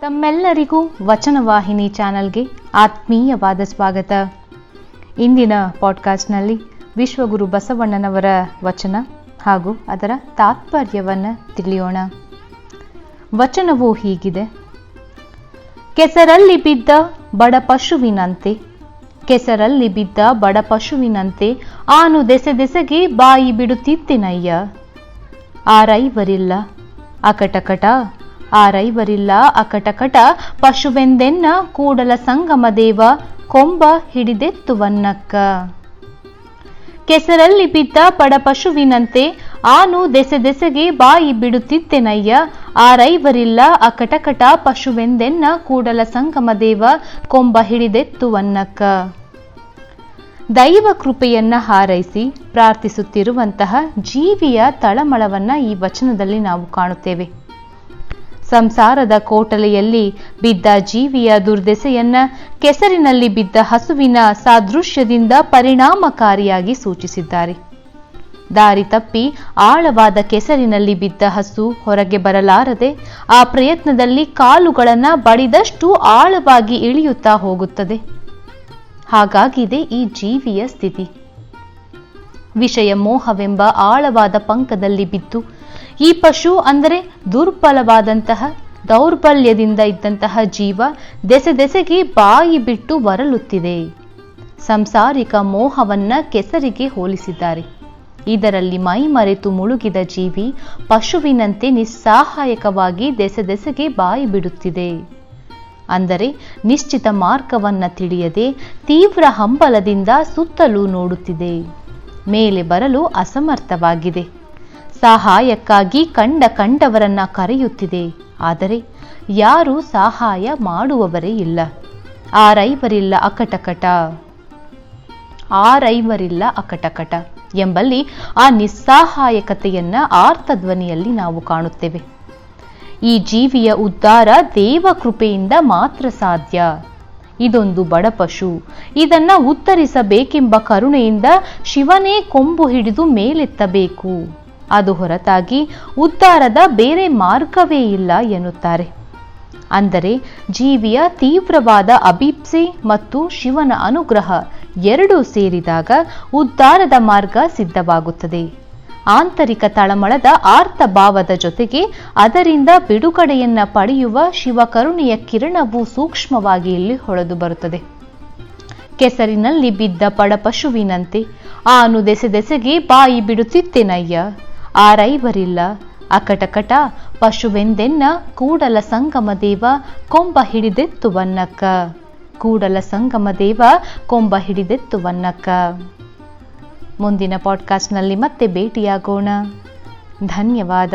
ತಮ್ಮೆಲ್ಲರಿಗೂ ವಚನವಾಹಿನಿ ಚಾನಲ್ಗೆ ಆತ್ಮೀಯವಾದ ಸ್ವಾಗತ. ಇಂದಿನ ಪಾಡ್ಕಾಸ್ಟ್ನಲ್ಲಿ ವಿಶ್ವಗುರು ಬಸವಣ್ಣನವರ ವಚನ ಹಾಗೂ ಅದರ ತಾತ್ಪರ್ಯವನ್ನು ತಿಳಿಯೋಣ. ವಚನವು ಹೀಗಿದೆ. ಕೆಸರಲ್ಲಿ ಬಿದ್ದ ಬಡ ಪಶುವಿನಂತೆ, ಕೆಸರಲ್ಲಿ ಬಿದ್ದ ಬಡ ಪಶುವಿನಂತೆ ಆನು ದೆಸೆ ದೆಸೆಗೆ ಬಾಯಿ ಬಿಡುತ್ತಿತ್ತಿನಯ್ಯ. ಆರೈವರಿಲ್ಲ ಅಕಟಕಟ ಆರೈವರಿಲ್ಲ ಅಕಟಕಟ ಪಶುವೆಂದೆನ್ನ ಕೂಡಲ ಸಂಗಮ ದೇವ ಕೊಂಬ ಹಿಡಿದೆತ್ತುವನ್ನಕ್ಕ ಕೆಸರಲ್ಲಿ ಬಿದ್ದ ಪಡ ಪಶುವಿನಂತೆ ಆನು ದೆಸೆ ದೆಸೆಗೆ ಬಾಯಿ ಬಿಡುತ್ತಿದ್ದೆನಯ್ಯ ಆರೈವರಿಲ್ಲ ಅಕಟಕಟ ಪಶುವೆಂದೆನ್ನ ಕೂಡಲ ಸಂಗಮ ದೇವ ಕೊಂಬ ಹಿಡಿದೆತ್ತುವನ್ನಕ್ಕ ದೈವ ಕೃಪೆಯನ್ನ ಹಾರೈಸಿ ಪ್ರಾರ್ಥಿಸುತ್ತಿರುವಂತಹ ಜೀವಿಯ ತಳಮಳವನ್ನ ಈ ವಚನದಲ್ಲಿ ನಾವು ಕಾಣುತ್ತೇವೆ. ಸಂಸಾರದ ಕೋಟಲೆಯಲ್ಲಿ ಬಿದ್ದ ಜೀವಿಯ ದುರ್ದೆಸೆಯನ್ನ ಕೆಸರಿನಲ್ಲಿ ಬಿದ್ದ ಹಸುವಿನ ಸಾದೃಶ್ಯದಿಂದ ಪರಿಣಾಮಕಾರಿಯಾಗಿ ಸೂಚಿಸಿದ್ದಾರೆ. ದಾರಿ ತಪ್ಪಿ ಆಳವಾದ ಕೆಸರಿನಲ್ಲಿ ಬಿದ್ದ ಹಸು ಹೊರಗೆ ಬರಲಾರದೆ ಆ ಪ್ರಯತ್ನದಲ್ಲಿ ಕಾಲುಗಳನ್ನ ಬಡಿದಷ್ಟು ಆಳವಾಗಿ ಇಳಿಯುತ್ತಾ ಹೋಗುತ್ತದೆ. ಹಾಗಾಗಿದೆ ಈ ಜೀವಿಯ ಸ್ಥಿತಿ. ವಿಷಯ ಮೋಹವೆಂಬ ಆಳವಾದ ಪಂಕದಲ್ಲಿ ಬಿದ್ದು ಈ ಪಶು ಅಂದರೆ ದುರ್ಬಲವಾದಂತಹ ದೌರ್ಬಲ್ಯದಿಂದ ಇದ್ದಂತಹ ಜೀವ ದೆಸೆ ದೆಸೆಗೆ ಬಾಯಿ ಬಿಟ್ಟು ಬರಲುತ್ತಿದೆ ಸಂಸಾರಿಕ ಮೋಹವನ್ನ ಕೆಸರಿಗೆ ಹೋಲಿಸಿದ್ದಾರೆ. ಇದರಲ್ಲಿ ಮೈ ಮರೆತು ಮುಳುಗಿದ ಜೀವಿ ಪಶುವಿನಂತೆ ನಿಸ್ಸಹಾಯಕವಾಗಿ ದೆಸೆ ದೆಸೆಗೆ ಬಾಯಿ ಬಿಡುತ್ತಿದೆ. ಅಂದರೆ ನಿಶ್ಚಿತ ಮಾರ್ಗವನ್ನ ತಿಳಿಯದೆ ತೀವ್ರ ಹಂಬಲದಿಂದ ಸುತ್ತಲೂ ನೋಡುತ್ತಿದೆ. ಮೇಲೆ ಬರಲು ಅಸಮರ್ಥವಾಗಿದೆ. ಸಹಾಯಕ್ಕಾಗಿ ಕಂಡ ಕಂಡವರನ್ನ ಕರೆಯುತ್ತಿದೆ. ಆದರೆ ಯಾರು ಸಹಾಯ ಮಾಡುವವರೇ ಇಲ್ಲ. ಆರೈವರಿಲ್ಲ ಅಕಟಕಟ. ಆರೈವರಿಲ್ಲ ಅಕಟಕಟ ಎಂಬಲ್ಲಿ ಆ ನಿಸ್ಸಹಾಯಕತೆಯನ್ನ ಆರ್ತಧ್ವನಿಯಲ್ಲಿ ನಾವು ಕಾಣುತ್ತೇವೆ. ಈ ಜೀವಿಯ ಉದ್ಧಾರ ದೇವ ಕೃಪೆಯಿಂದ ಮಾತ್ರ ಸಾಧ್ಯ. ಇದೊಂದು ಬಡಪಶು ಇದನ್ನ ಉತ್ತರಿಸಬೇಕೆಂಬ ಕರುಣೆಯಿಂದ ಶಿವನೇ ಕೊಂಬು ಹಿಡಿದು ಮೇಲೆತ್ತಬೇಕು. ಅದು ಹೊರತಾಗಿ ಉದ್ಧಾರದ ಬೇರೆ ಮಾರ್ಗವೇ ಇಲ್ಲ ಎನ್ನುತ್ತಾರೆ. ಅಂದರೆ ಜೀವಿಯ ತೀವ್ರವಾದ ಅಭೀಪ್ಸೆ ಮತ್ತು ಶಿವನ ಅನುಗ್ರಹ ಎರಡೂ ಸೇರಿದಾಗ ಉದ್ಧಾರದ ಮಾರ್ಗ ಸಿದ್ಧವಾಗುತ್ತದೆ. ಆಂತರಿಕ ತಳಮಳದ ಆರ್ಥ ಭಾವದ ಜೊತೆಗೆ ಅದರಿಂದ ಬಿಡುಗಡೆಯನ್ನ ಪಡೆಯುವ ಶಿವಕರುಣೆಯ ಕಿರಣವು ಸೂಕ್ಷ್ಮವಾಗಿ ಇಲ್ಲಿ ಹೊಳೆದು ಬರುತ್ತದೆ. ಕೆಸರಿನಲ್ಲಿ ಬಿದ್ದ ಪಡಪಶುವಿನಂತೆ ಆನು ದೆಸೆ ದೆಸೆಗೆ ಬಾಯಿ ಬಿಡುತ್ತಿತ್ತೇನಯ್ಯ? ಆರೈವರಿಲ್ಲ. ಅಕಟಕಟ ಪಶುವೆಂದೆನ್ನ ಕೂಡಲ ಸಂಗಮ ದೇವ ಕೊಂಬ ಹಿಡಿದೆತ್ತುವನ್ನಕ್ಕ ಕೂಡಲ ಸಂಗಮ ದೇವ ಕೊಂಬ ಹಿಡಿದೆತ್ತುವನ್ನಕ್ಕ ಮುಂದಿನ ಪಾಡ್ಕಾಸ್ಟ್ನಲ್ಲಿ ಮತ್ತೆ ಭೇಟಿಯಾಗೋಣ. ಧನ್ಯವಾದ.